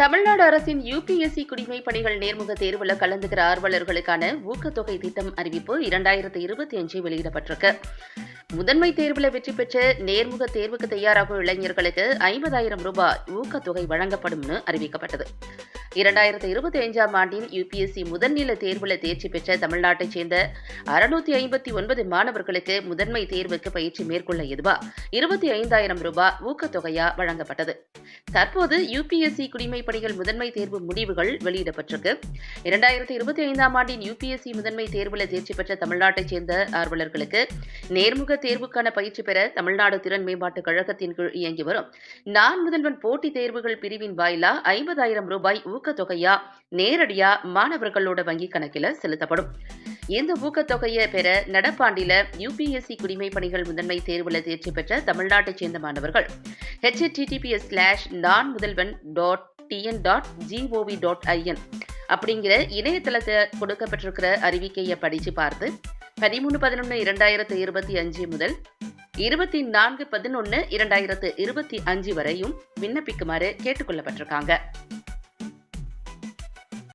தமிழ்நாடு அரசின் யுபிஎஸ்சி குடிமை பணிகள் நேர்முக தேர்வுல கலந்துகிற ஆர்வலர்களுக்கான ஊக்கத்தொகை திட்டம் அறிவிப்பு இரண்டாயிரத்தி இருபத்தி அஞ்சு வெளியிடப்பட்டிருக்கு. முதன்மை தேர்வில் வெற்றி பெற்ற நேர்முக தேர்வுக்கு தயாராகும் இளைஞர்களுக்கு ஐம்பதாயிரம் ரூபாய் ஊக்கத்தொகை வழங்கப்படும்னு அறிவிக்கப்பட்டது. இரண்டாயிரத்தி இருபத்தி ஐந்தாம் ஆண்டின் யுபிஎஸ்சி முதல்நிலை தேர்வில் தேர்ச்சி பெற்ற தமிழ்நாட்டைச் சேர்ந்த அறுநூத்தி ஐம்பத்தி ஒன்பது மாணவர்களுக்கு முதன்மை தேர்வுக்கு பயிற்சி மேற்கொள்ள எதுவா இருபத்தி ஐந்தாயிரம் ரூபாய் ஊக்கத்தொகையா வழங்கப்பட்டது. தற்போது யுபிஎஸ்சி குடிமை பணிகள் முதன்மை தேர்வு முடிவுகள் வெளியிடப்பட்டிருக்கு. இரண்டாயிரத்தி இருபத்தி ஐந்தாம் ஆண்டின் யுபிஎஸ்சி முதன்மை தேர்வில் தேர்ச்சி பெற்ற தமிழ்நாட்டைச் சேர்ந்த ஆர்வலர்களுக்கு நேர்முக தேர்வுக்கான பயிற்சி பெற தமிழ்நாடு திறன் மேம்பாட்டுக் கழகத்தின் கீழ் இயங்கி வரும். நான் முதல்வன் போட்டித் தேர்வுகள் பிரிவின் வாயிலா ஐம்பதாயிரம் ரூபாய் ஊக்கத்தொகையா நேரடியா மாணவர்களோட வங்கி கணக்கில செலுத்தப்படும். இந்த ஊக்கத்தொகையை பெற நடப்பாண்டில யுபிஎஸ்சி குடிமை பணிகள் முதன்மை தேர்வுல தேர்ச்சி பெற்ற தமிழ்நாட்டைச் சேர்ந்த மாணவர்கள் HTTPS slash Naan Mudhalvan dot TN dot GOV dot IN அப்படிங்கிற இணையதளத்தை கொடுக்கப்பட்டிருக்கிற அறிவிக்கையை படித்து பார்த்து பதிமூணு பதினொன்று இரண்டாயிரத்து இருபத்தி அஞ்சு முதல் இருபத்தி நான்கு பதினொன்று இரண்டாயிரத்து இருபத்தி அஞ்சு வரையும் விண்ணப்பிக்குமாறு கேட்டுக்கொள்ளப்பட்டிருக்காங்க.